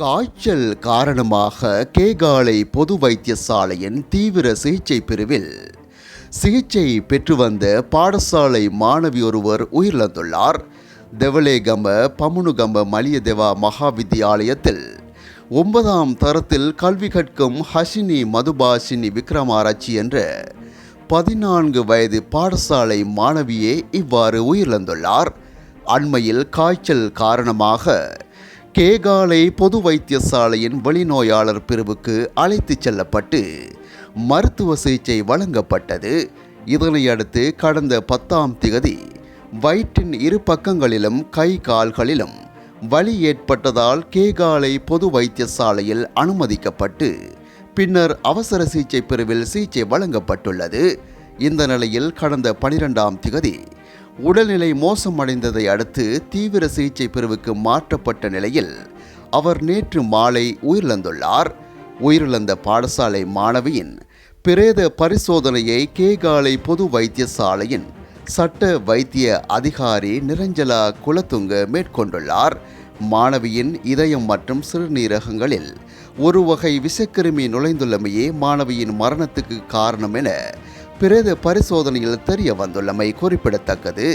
காய்ச்சல் காரணமாக கேகாலை பொது வைத்தியசாலையின் தீவிர சிகிச்சை பிரிவில் சிகிச்சை பெற்று வந்த பாடசாலை மாணவி ஒருவர் உயிரிழந்துள்ளார். தெவலேகம பமுனுகம மலியதேவா மகா வித்தியாலயத்தில் ஒன்பதாம் தரத்தில் கல்வி கற்கும் ஹஷினி மதுபாஷினி விக்ரமாராய்ச்சி என்ற பதினான்கு வயது பாடசாலை மாணவியே இவ்வாறு உயிரிழந்துள்ளார். அண்மையில் காய்ச்சல் காரணமாக கேகாலை பொது வைத்தியசாலையின் வெளிநோயாளர் பிரிவுக்கு அழைத்துச் செல்லப்பட்டு மருத்துவ சிகிச்சை வழங்கப்பட்டது. இதனையடுத்து கடந்த பத்தாம் திகதி வயிற்றின் இரு பக்கங்களிலும் கை கால்களிலும் வலி ஏற்பட்டதால் கேகாலை பொது வைத்தியசாலையில் அனுமதிக்கப்பட்டு பின்னர் அவசர சிகிச்சை பிரிவில் சிகிச்சை வழங்கப்பட்டுள்ளது. இந்த நிலையில் கடந்த பனிரெண்டாம் திகதி உடல்நிலை மோசமடைந்ததை அடுத்து தீவிர சிகிச்சை பிரிவுக்கு மாற்றப்பட்ட நிலையில் அவர் நேற்று மாலை உயிரிழந்துள்ளார். உயிரிழந்த பாடசாலை மாணவியின் பிரேத பரிசோதனையை கேகாலை பொது வைத்தியசாலையின் சட்ட வைத்திய அதிகாரி நிரஞ்சலா குலத்துங்க மேற்கொண்டுள்ளார். மாணவியின் இதயம் மற்றும் சிறுநீரகங்களில் ஒரு வகை விஷக்கிருமி நுழைந்துள்ளமையே மாணவியின் மரணத்துக்கு காரணம் என பிரேத பரிசோதனையில் தெரிய வந்துள்ளமை குறிப்பிடத்தக்கது.